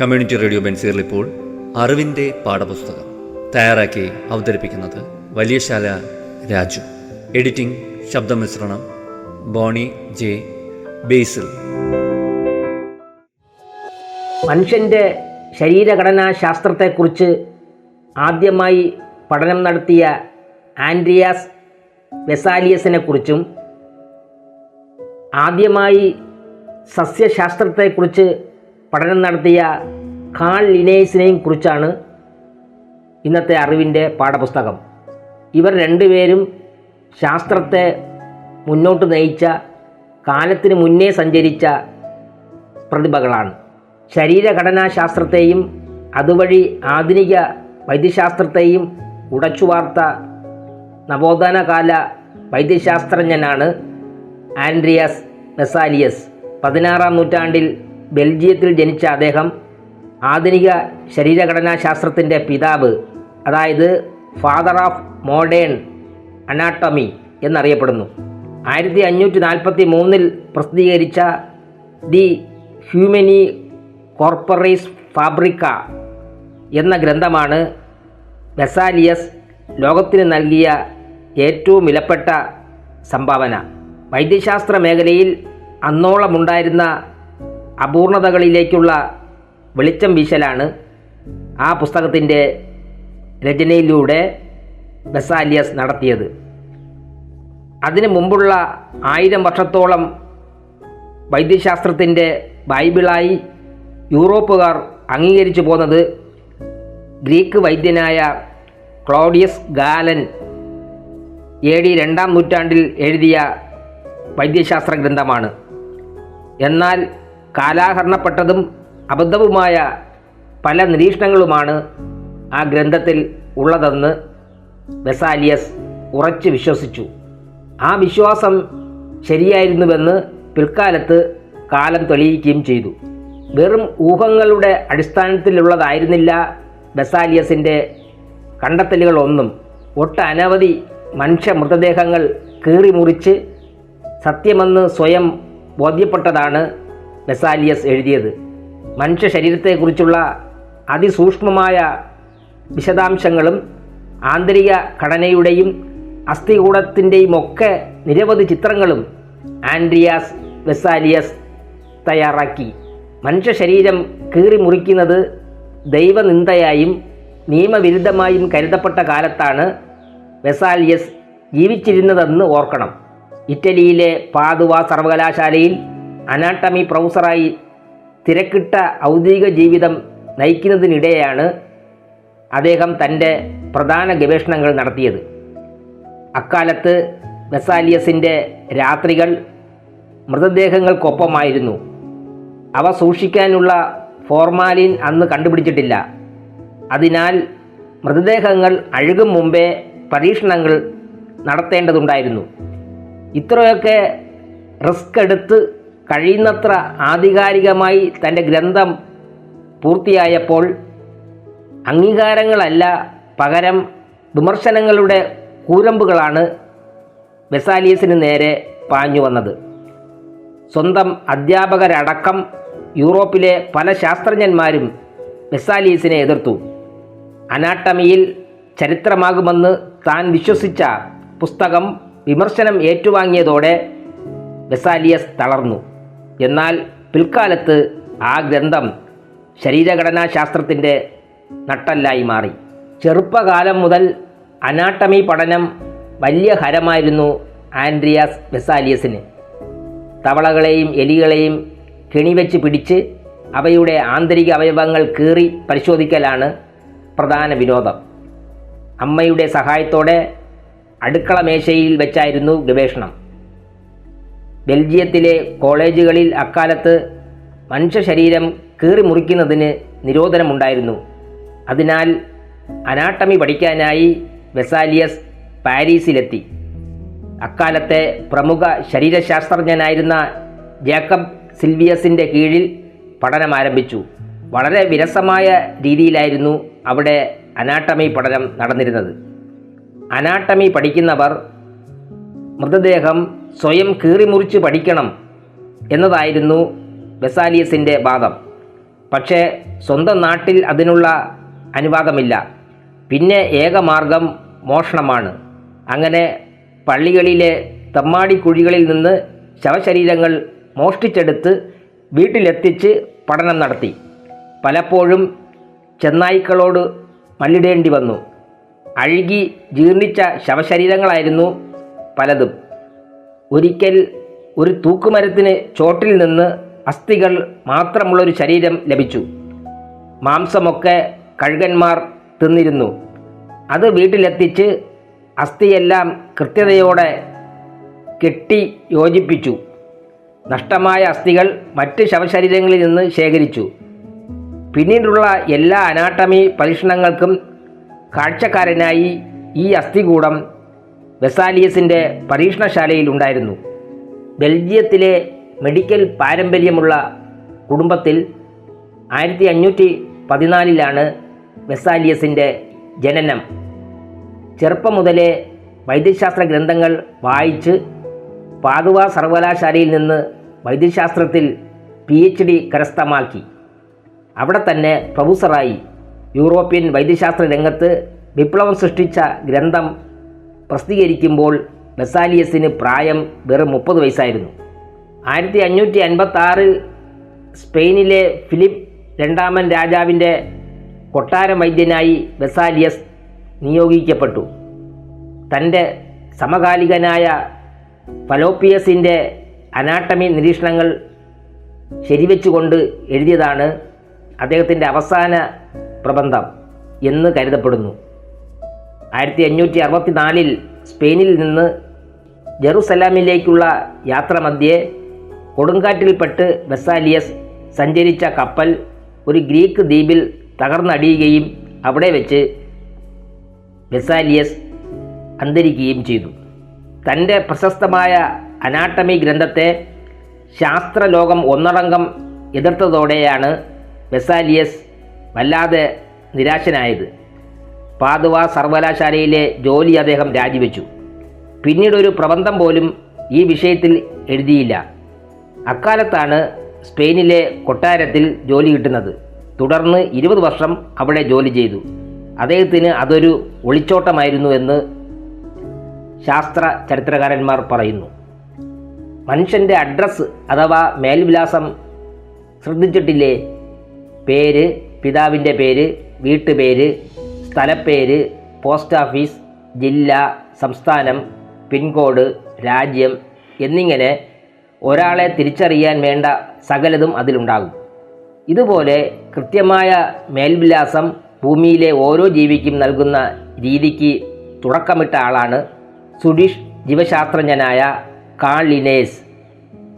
Community radio ബെൻസീറിൽ ഇപ്പോൾ അറിവിന്റെ പാഠപുസ്തകം തയ്യാറാക്കി അവതരിപ്പിക്കുന്നത് വലിയശാല രാജു. എഡിറ്റിംഗ് ശബ്ദമിശ്രണം ബോണി ജെ ബേസിൽ. മനുഷ്യന്റെ ശരീരഘടനാ ശാസ്ത്രത്തെക്കുറിച്ച് ആദ്യമായി പഠനം നടത്തിയ ആൻഡ്രിയാസ് വെസാലിയസിനെ കുറിച്ചും ആദ്യമായി സസ്യശാസ്ത്രത്തെക്കുറിച്ച് പഠനം നടത്തിയ കാൾ ലിനേഴ്സിനെയും കുറിച്ചാണ് ഇന്നത്തെ അറിവിന്റെ പാഠപുസ്തകം. ഇവർ രണ്ടുപേരും ശാസ്ത്രത്തെ മുന്നോട്ട് നയിച്ച കാലത്തിന് മുന്നേ സഞ്ചരിച്ച പ്രതിഭകളാണ്. ശരീരഘടനാശാസ്ത്രത്തെയും അതുവഴി ആധുനിക വൈദ്യശാസ്ത്രത്തെയും ഉടച്ചുവാർത്ത നവോത്ഥാനകാല വൈദ്യശാസ്ത്രജ്ഞനാണ് ആൻഡ്രിയാസ് മെസാലിയസ്. പതിനാറാം നൂറ്റാണ്ടിൽ ബെൽജിയത്തിൽ ജനിച്ച അദ്ദേഹം ആധുനിക ശരീരഘടനാശാസ്ത്രത്തിന്റെ പിതാവ് അതായത് ഫാദർ ഓഫ് മോഡേൺ അനാട്ടമി എന്നറിയപ്പെടുന്നു. ആയിരത്തി അഞ്ഞൂറ്റി നാൽപ്പത്തി മൂന്നിൽ പ്രസിദ്ധീകരിച്ച ദി ഹ്യൂമനി കോർപ്പറേസ് ഫാബ്രിക്ക എന്ന ഗ്രന്ഥമാണ് ബെസാലിയസ് ലോകത്തിന് നൽകിയ ഏറ്റവും വിലപ്പെട്ട സംഭാവന. വൈദ്യശാസ്ത്ര മേഖലയിൽ അന്നോളമുണ്ടായിരുന്ന അപൂർണതകളിലേക്കുള്ള വെളിച്ചം വീശലാണ് ആ പുസ്തകത്തിന്റെ രചനയിലൂടെ ബസാലിയസ് നടത്തിയത്. അതിനു മുമ്പുള്ള ആയിരം വർഷത്തോളം വൈദ്യശാസ്ത്രത്തിന്റെ ബൈബിളായി യൂറോപ്പുകാർ അംഗീകരിച്ചു പോന്നത് ഗ്രീക്ക് വൈദ്യനായ ക്ലോഡിയസ് ഗാലൻ എ ഡി രണ്ടാം നൂറ്റാണ്ടിൽ എഴുതിയ വൈദ്യശാസ്ത്ര ഗ്രന്ഥമാണ്. എന്നാൽ കാലാഹരണപ്പെട്ടതും അബദ്ധവുമായ പല നിരീക്ഷണങ്ങളുമാണ് ആ ഗ്രന്ഥത്തിൽ ഉള്ളതെന്ന് വെസാലിയസ് ഉറച്ചു വിശ്വസിച്ചു. ആ വിശ്വാസം ശരിയായിരുന്നുവെന്ന് പിൽക്കാലത്ത് കാലം തെളിയിക്കുകയും ചെയ്തു. വെറും ഊഹങ്ങളുടെ അടിസ്ഥാനത്തിലുള്ളതായിരുന്നില്ല ബെസാലിയസിന്റെ കണ്ടെത്തലുകളൊന്നും. ഒട്ടനവധി മനുഷ്യ മൃതദേഹങ്ങൾ കീറി മുറിച്ച് സത്യമെന്ന് സ്വയം ബോധ്യപ്പെട്ടതാണ് ബസാലിയസ് എഴുതിയത്. മനുഷ്യ ശരീരത്തെക്കുറിച്ചുള്ള അതിസൂക്ഷ്മമായ വിശദാംശങ്ങളും ആന്തരിക ഘടനയുടെയും അസ്ഥികൂടത്തിന്റെയും ഒക്കെ നിരവധി ചിത്രങ്ങളും ആൻഡ്രിയാസ് വെസാലിയസ് തയ്യാറാക്കി. മനുഷ്യ ശരീരം കീറി മുറിക്കുന്നത് ദൈവനിന്ദയായും നിയമവിരുദ്ധമായും കരുതപ്പെട്ട കാലത്താണ് വെസാലിയസ് ജീവിച്ചിരുന്നതെന്ന് ഓർക്കണം. ഇറ്റലിയിലെ പാതുവ സർവകലാശാലയിൽ അനാട്ടമി പ്രൊഫസറായി തിരക്കിട്ട ഔദ്യോഗിക ജീവിതം നയിക്കുന്നതിനിടെയാണ് അദ്ദേഹം തന്റെ പ്രധാന ഗവേഷണങ്ങൾ നടത്തിയത്. അക്കാലത്ത് വെസാലിയസിന്റെ രാത്രികൾ മൃതദേഹങ്ങൾക്കൊപ്പമായിരുന്നു. അവ സൂക്ഷിക്കാനുള്ള ഫോർമാലിൻ അന്ന് കണ്ടുപിടിച്ചിട്ടില്ല. അതിനാൽ മൃതദേഹങ്ങൾ അഴുകും മുമ്പേ പരീക്ഷണങ്ങൾ നടത്തേണ്ടതുണ്ടായിരുന്നു. ഇത്രയൊക്കെ റിസ്ക് എടുത്ത് കഴിയുന്നത്ര ആധികാരികമായി തന്റെ ഗ്രന്ഥം പൂർത്തിയായപ്പോൾ അംഗീകാരങ്ങളല്ല പകരം വിമർശനങ്ങളുടെ കൂരമ്പുകളാണ് വെസാലിയസിന് നേരെ പാഞ്ഞു വന്നത്. സ്വന്തം അധ്യാപകരടക്കം യൂറോപ്പിലെ പല ശാസ്ത്രജ്ഞന്മാരും വെസാലിയസിനെ എതിർത്തു. അനാട്ടമിയിൽ ചരിത്രമാകുമെന്ന് താൻ വിശ്വസിച്ച പുസ്തകം വിമർശനം ഏറ്റുവാങ്ങിയതോടെ വെസാലിയസ് തളർന്നു. എന്നാൽ പിൽക്കാലത്ത് ആ ഗ്രന്ഥം ശരീരഘടനാശാസ്ത്രത്തിന്റെ നട്ടല്ലായി മാറി. ചെറുപ്പകാലം മുതൽ അനാട്ടമി പഠനം വലിയ ഹരമായിരുന്നു ആൻഡ്രിയാസ് വെസാലിയസിന്. തവളകളെയും എലികളെയും കെണിവെച്ച് പിടിച്ച് അവയുടെ ആന്തരിക അവയവങ്ങൾ കീറി പരിശോധിക്കലാണ് പ്രധാന വിനോദം. അമ്മയുടെ സഹായത്തോടെ അടുക്കള മേശയിൽ വെച്ചായിരുന്നു ഗവേഷണം. ബെൽജിയത്തിലെ കോളേജുകളിൽ അക്കാലത്ത് മനുഷ്യശരീരം കീറി മുറിക്കുന്നതിന് നിരോധനമുണ്ടായിരുന്നു. അതിനാൽ അനാട്ടമി പഠിക്കാനായി വെസാലിയസ് പാരീസിലെത്തി. അക്കാലത്തെ പ്രമുഖ ശരീരശാസ്ത്രജ്ഞനായിരുന്ന ജേക്കബ് സിൽവിയസിന്റെ കീഴിൽ പഠനം ആരംഭിച്ചു വളരെ വിരസമായ രീതിയിലായിരുന്നു അവിടെ അനാട്ടമി പഠനം നടന്നിരുന്നത്. അനാട്ടമി പഠിക്കുന്നവർ മൃതദേഹം സ്വയം കീറിമുറിച്ച് പഠിക്കണം എന്നതായിരുന്നു വെസാലിയസിന്റെ വാദം. പക്ഷേ സ്വന്തം നാട്ടിൽ അതിനുള്ള അനുവാദമില്ല. പിന്നെ ഏകമാർഗം മോഷണമാണ്. അങ്ങനെ പള്ളികളിലെ തമ്മാടിക്കുഴികളിൽ നിന്ന് ശവശരീരങ്ങൾ മോഷ്ടിച്ചെടുത്ത് വീട്ടിലെത്തിച്ച് പഠനം നടത്തി. പലപ്പോഴും ചെന്നായ്ക്കളോട് മല്ലിടേണ്ടി വന്നു. അഴുകി ജീർണിച്ച ശവശരീരങ്ങളായിരുന്നു പലതും. ഒരിക്കൽ ഒരു തൂക്കുമരത്തിന് ചോട്ടിൽ നിന്ന് അസ്ഥികൾ മാത്രമുള്ളൊരു ശരീരം ലഭിച്ചു. മാംസമൊക്കെ കഴുകന്മാർ തിന്നിരുന്നു. അത് വീട്ടിലെത്തിച്ച് അസ്ഥിയെല്ലാം കൃത്യതയോടെ കെട്ടി യോജിപ്പിച്ചു. നഷ്ടമായ അസ്ഥികൾ മറ്റ് ശവശരീരങ്ങളിൽ നിന്ന് ശേഖരിച്ചു. പിന്നീടുള്ള എല്ലാ അനാട്ടമി പരീക്ഷണങ്ങൾക്കും കാഴ്ചക്കാരനായി ഈ അസ്ഥികൂടം വെസാലിയസിന്റെ പരീക്ഷണശാലയിൽ ഉണ്ടായിരുന്നു. ബെൽജിയത്തിലെ മെഡിക്കൽ പാരമ്പര്യമുള്ള കുടുംബത്തിൽ ആയിരത്തി അഞ്ഞൂറ്റി പതിനാലിലാണ് വെസാലിയസിന്റെ ജനനം. ചെറുപ്പം മുതലേ വൈദ്യശാസ്ത്ര ഗ്രന്ഥങ്ങൾ വായിച്ച് പാതുവ സർവകലാശാലയിൽ നിന്ന് വൈദ്യശാസ്ത്രത്തിൽ പി എച്ച് ഡി കരസ്ഥമാക്കി. അവിടെ തന്നെ പ്രൊഫസറായി. യൂറോപ്യൻ വൈദ്യശാസ്ത്ര രംഗത്ത് വിപ്ലവം സൃഷ്ടിച്ച ഗ്രന്ഥം പ്രസിദ്ധീകരിക്കുമ്പോൾ ബസാലിയസിന് പ്രായം വെറും മുപ്പത് വയസ്സായിരുന്നു. ആയിരത്തി അഞ്ഞൂറ്റി അൻപത്തി ആറ് സ്പെയിനിലെ ഫിലിപ്പ് രണ്ടാമൻ രാജാവിന്റെ കൊട്ടാര വൈദ്യനായി ബസാലിയസ് നിയോഗിക്കപ്പെട്ടു. തന്റെ സമകാലികനായ ഫലോപ്പിയസിന്റെ അനാട്ടമി നിരീക്ഷണങ്ങൾ ശരിവെച്ചുകൊണ്ട് എഴുതിയതാണ് അദ്ദേഹത്തിന്റെ അവസാന പ്രബന്ധം എന്ന് കരുതപ്പെടുന്നു. ആയിരത്തി അഞ്ഞൂറ്റി അറുപത്തിനാലിൽ സ്പെയിനിൽ നിന്ന് ജെറുസലാമിലേക്കുള്ള യാത്രമധ്യേ കൊടുങ്കാറ്റിൽപ്പെട്ട് വെസാലിയസ് സഞ്ചരിച്ച കപ്പൽ ഒരു ഗ്രീക്ക് ദ്വീപിൽ തകർന്നടിയുകയും അവിടെ വെച്ച് വെസാലിയസ് അന്തരിക്കുകയും ചെയ്തു. തന്റെ പ്രശസ്തമായ അനാട്ടമി ഗ്രന്ഥത്തെ ശാസ്ത്രലോകം ഒന്നടങ്കം എതിർത്തതോടെയാണ് വെസാലിയസ് വല്ലാതെ നിരാശനായത്. പാതുവ സർവകലാശാലയിലെ ജോലി അദ്ദേഹം രാജിവെച്ചു. പിന്നീട് ഒരു പ്രബന്ധം പോലും ഈ വിഷയത്തിൽ എഴുതിയില്ല. അക്കാലത്താണ് സ്പെയിനിലെ കൊട്ടാരത്തിൽ ജോലി കിട്ടുന്നത്. തുടർന്ന് ഇരുപത് വർഷം അവിടെ ജോലി ചെയ്തു. അദ്ദേഹത്തിന് അതൊരു ഒളിച്ചോട്ടമായിരുന്നു എന്ന് ശാസ്ത്ര ചരിത്രകാരന്മാർ പറയുന്നു. മനുഷ്യന്റെ അഡ്രസ്സ് അഥവാ മേൽവിലാസം ശ്രദ്ധിച്ചിട്ടില്ലേ? പേര് പിതാവിന്റെ പേര് വീട്ടുപേര് സ്ഥലപ്പേര് പോസ്റ്റ് ഓഫീസ് ജില്ല സംസ്ഥാനം പിൻകോഡ് രാജ്യം എന്നിങ്ങനെ ഒരാളെ തിരിച്ചറിയാൻ വേണ്ട സകലതും അതിലുണ്ടാകും. ഇതുപോലെ കൃത്യമായ മേൽവിലാസം ഭൂമിയിലെ ഓരോ ജീവിക്കും നൽകുന്ന രീതിക്ക് തുടക്കമിട്ട ആളാണ് സുഡിഷ് ജീവശാസ്ത്രജ്ഞനായ കാൾ ലിനേസ്.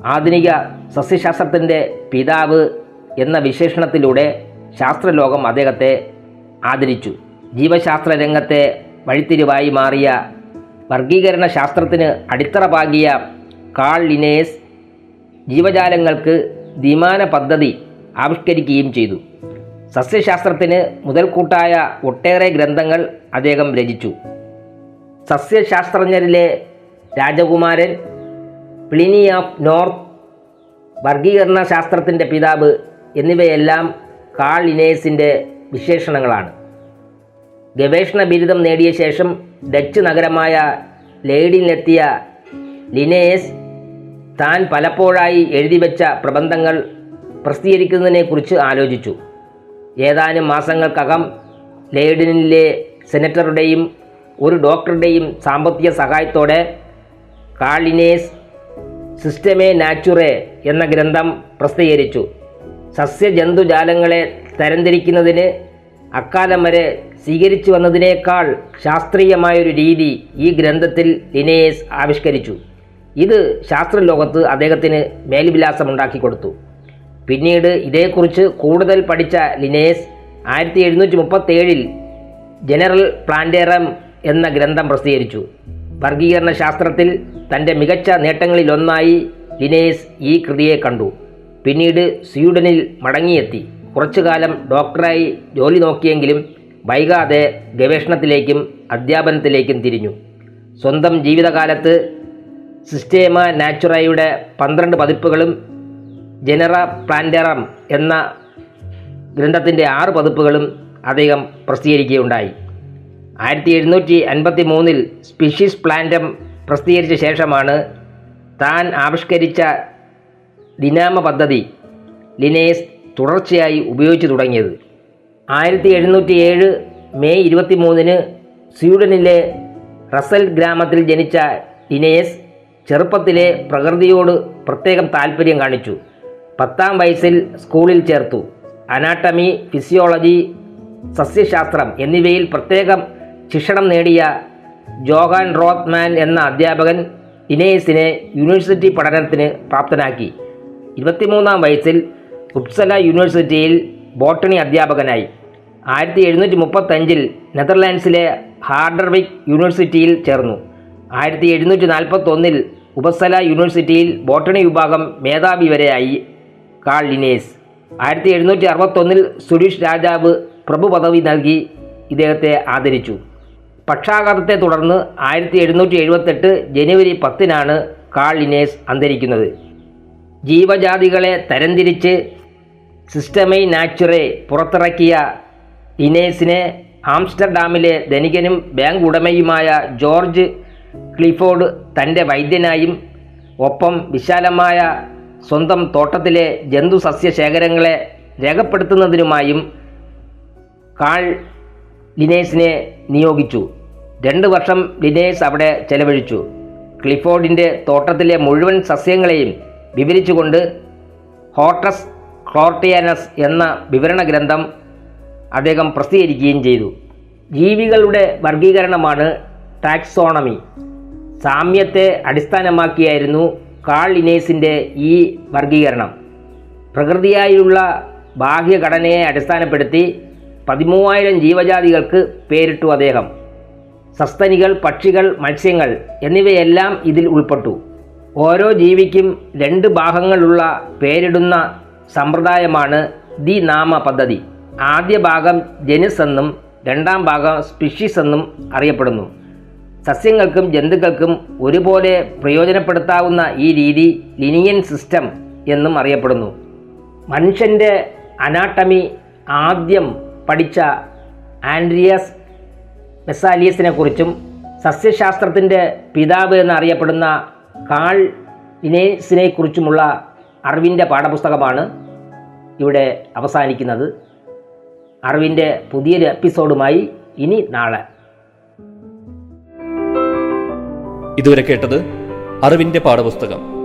ആധുനിക സസ്യശാസ്ത്രത്തിന്റെ പിതാവ് എന്ന വിശേഷണത്തിലൂടെ ശാസ്ത്രലോകം അദ്ദേഹത്തെ ആദരിച്ചു. ജീവശാസ്ത്ര രംഗത്തെ വഴിത്തിരിവായി മാറിയ വർഗീകരണ ശാസ്ത്രത്തിന് അടിത്തറ പാകിയ കാൾ ലിനേസ് ജീവജാലങ്ങൾക്ക് ദ്വിമാന പദ്ധതി ആവിഷ്കരിക്കുകയും ചെയ്തു. സസ്യശാസ്ത്രത്തിന് മുതൽക്കൂട്ടായ ഒട്ടേറെ ഗ്രന്ഥങ്ങൾ അദ്ദേഹം രചിച്ചു. സസ്യശാസ്ത്രജ്ഞരിലെ രാജകുമാരൻ പ്ലിനി ഓഫ് നോർത്ത് വർഗീകരണ ശാസ്ത്രത്തിന്റെ പിതാവ് എന്നിവയെല്ലാം കാൾ ഇനേസിന്റെ വിശേഷണങ്ങളാണ്. ഗവേഷണ ബിരുദം നേടിയ ശേഷം ഡച്ച് നഗരമായ ലെയ്ഡിനിലെത്തിയ ലിനേസ് താൻ പലപ്പോഴായി എഴുതിവെച്ച പ്രബന്ധങ്ങൾ പ്രസിദ്ധീകരിക്കുന്നതിനെക്കുറിച്ച് ആലോചിച്ചു. ഏതാനും മാസങ്ങൾക്കകം ലെയ്ഡിനിലെ സെനറ്ററുടെയും ഒരു ഡോക്ടറുടെയും സാമ്പത്തിക സഹായത്തോടെ കാളിനേസ് സിസ്റ്റമേ നാച്ചുറേ എന്ന ഗ്രന്ഥം പ്രസിദ്ധീകരിച്ചു. സസ്യജന്തുജാലങ്ങളെ തരംതിരിക്കുന്നതിന് അക്കാലം വരെ സ്വീകരിച്ചു വന്നതിനേക്കാൾ ശാസ്ത്രീയമായൊരു രീതി ഈ ഗ്രന്ഥത്തിൽ ലിനേസ് ആവിഷ്കരിച്ചു. ഇത് ശാസ്ത്രലോകത്ത് അദ്ദേഹത്തിന് മേൽവിലാസമുണ്ടാക്കി കൊടുത്തു. പിന്നീട് ഇതേക്കുറിച്ച് കൂടുതൽ പഠിച്ച ലിനേസ് ആയിരത്തി എഴുന്നൂറ്റി മുപ്പത്തേഴിൽ ജനറൽ പ്ലാന്റേറം എന്ന ഗ്രന്ഥം പ്രസിദ്ധീകരിച്ചു. വർഗീകരണ ശാസ്ത്രത്തിൽ തന്റെ മികച്ച നേട്ടങ്ങളിലൊന്നായി ലിനേസ് ഈ കൃതിയെ കണ്ടു. പിന്നീട് സ്വീഡനിൽ മടങ്ങിയെത്തി. കുറച്ചുകാലം ഡോക്ടറായി ജോലി നോക്കിയെങ്കിലും വൈകാതെ ഗവേഷണത്തിലേക്കും അധ്യാപനത്തിലേക്കും തിരിഞ്ഞു. സ്വന്തം ജീവിതകാലത്ത് സിസ്റ്റേമ നാച്ചുറയുടെ പന്ത്രണ്ട് പതിപ്പുകളും ജനറ പ്ലാന്ററം എന്ന ഗ്രന്ഥത്തിന്റെ ആറ് പതിപ്പുകളും അദ്ദേഹം പ്രസിദ്ധീകരിക്കുകയുണ്ടായി. ആയിരത്തി എഴുന്നൂറ്റി അൻപത്തി മൂന്നിൽ സ്പീഷീസ് പ്ലാന്റം പ്രസിദ്ധീകരിച്ച ശേഷമാണ് താൻ ആവിഷ്കരിച്ച ദിനാമ പദ്ധതി ലിനേസ് തുടർച്ചയായി ഉപയോഗിച്ചു തുടങ്ങിയത്. ആയിരത്തി എഴുന്നൂറ്റി ഏഴ് മെയ് ഇരുപത്തി മൂന്നിന് സ്വീഡനിലെ റസൽ ഗ്രാമത്തിൽ ജനിച്ച ഇനേസ് ചെറുപ്പത്തിലെ പ്രകൃതിയോട് പ്രത്യേകം താല്പര്യം കാണിച്ചു. പത്താം വയസ്സിൽ സ്കൂളിൽ ചേർത്തു. അനാട്ടമി ഫിസിയോളജി സസ്യശാസ്ത്രം എന്നിവയിൽ പ്രത്യേകം ശിക്ഷണം നേടിയ ജോഹാൻ റോത്ത്മാൻ എന്ന അധ്യാപകൻ ഇനേസിനെ യൂണിവേഴ്സിറ്റി പഠനത്തിന് പ്രാപ്തനാക്കി. ഇരുപത്തിമൂന്നാം വയസ്സിൽ ഉപ്സല യൂണിവേഴ്സിറ്റിയിൽ ബോട്ടണി അധ്യാപകനായി. ആയിരത്തി എഴുന്നൂറ്റി മുപ്പത്തഞ്ചിൽ നെതർലാൻഡ്സിലെ ഹാർഡർവിക് യൂണിവേഴ്സിറ്റിയിൽ ചേർന്നു. ആയിരത്തി എഴുന്നൂറ്റി നാൽപ്പത്തൊന്നിൽ ഉപസല യൂണിവേഴ്സിറ്റിയിൽ ബോട്ടണി വിഭാഗം മേധാവി വരെയായി കാൾ ലിനേസ് ആയിരത്തി എഴുന്നൂറ്റി അറുപത്തൊന്നിൽ സുരീഷ് രാജാവ് പ്രഭു പദവി നൽകി ഇദ്ദേഹത്തെ ആദരിച്ചു. പക്ഷാഘാതത്തെ തുടർന്ന് ആയിരത്തി എഴുന്നൂറ്റി എഴുപത്തെട്ട് ജനുവരി പത്തിനാണ് കാൾ ലിനേസ് അന്തരിക്കുന്നത്. ജീവജാതികളെ തരംതിരിച്ച് സിസ്റ്റമൈ നാച്ചുറെ പുറത്തിറക്കിയ ഇനേസിനെ ആംസ്റ്റർഡാമിലെ ധനികനും ബാങ്ക് ഉടമയുമായ ജോർജ് ക്ലിഫോർഡ് തന്റെ വൈദ്യനായും ഒപ്പം വിശാലമായ സ്വന്തം തോട്ടത്തിലെ ജന്തുസസ്യ ശേഖരങ്ങളെ രേഖപ്പെടുത്തുന്നതിനുമായും കാൾ ലിനേസിനെ നിയോഗിച്ചു. രണ്ട് വർഷം ലിനേസ് അവിടെ ചെലവഴിച്ചു. ക്ലിഫോർഡിന്റെ തോട്ടത്തിലെ മുഴുവൻ സസ്യങ്ങളെയും വിവരിച്ചുകൊണ്ട് ഹോട്ടസ് ക്ലോർട്ടിയാനസ് എന്ന വിവരണ ഗ്രന്ഥം അദ്ദേഹം പ്രസിദ്ധീകരിക്കുകയും ചെയ്തു. ജീവികളുടെ വർഗീകരണമാണ് ടാക്സോണമി. സാമ്യത്തെ അടിസ്ഥാനമാക്കിയായിരുന്നു കാൾ ഇനേസിന്റെ ഈ വർഗീകരണം പ്രകൃതിയായുള്ള ബാഹ്യഘടനയെ അടിസ്ഥാനപ്പെടുത്തി പതിമൂവായിരം ജീവജാതികൾക്ക് പേരിട്ടു അദ്ദേഹം. സസ്തനികൾ പക്ഷികൾ മത്സ്യങ്ങൾ എന്നിവയെല്ലാം ഇതിൽ ഉൾപ്പെട്ടു. ഓരോ ജീവിക്കും രണ്ട് ഭാഗങ്ങളുള്ള പേരിടുന്ന സമ്പ്രദായമാണ് ദി നാമ പദ്ധതി. ആദ്യ ഭാഗം ജനുസ് എന്നും രണ്ടാം ഭാഗം സ്പിഷീസ് എന്നും അറിയപ്പെടുന്നു. സസ്യങ്ങൾക്കും ജന്തുക്കൾക്കും ഒരുപോലെ പ്രയോജനപ്പെടുത്താവുന്ന ഈ രീതി ലിനിയൻ സിസ്റ്റം എന്നും അറിയപ്പെടുന്നു. മനുഷ്യന്റെ അനാട്ടമി ആദ്യം പഠിച്ച ആൻഡ്രിയസ് മെസാലിയസിനെ കുറിച്ചും സസ്യശാസ്ത്രത്തിന്റെ പിതാവ് എന്നറിയപ്പെടുന്ന കാൾ ഇനേസിനെ കുറിച്ചുമുള്ള അറിവിന്റെ പാഠപുസ്തകമാണ് ഇവിടെ അവസാനിക്കുന്നത്. അറിവിന്റെ പുതിയൊരു എപ്പിസോഡുമായി ഇനി നാളെ. ഇതുവരെ കേട്ടത് അറിവിന്റെ പാഠപുസ്തകം.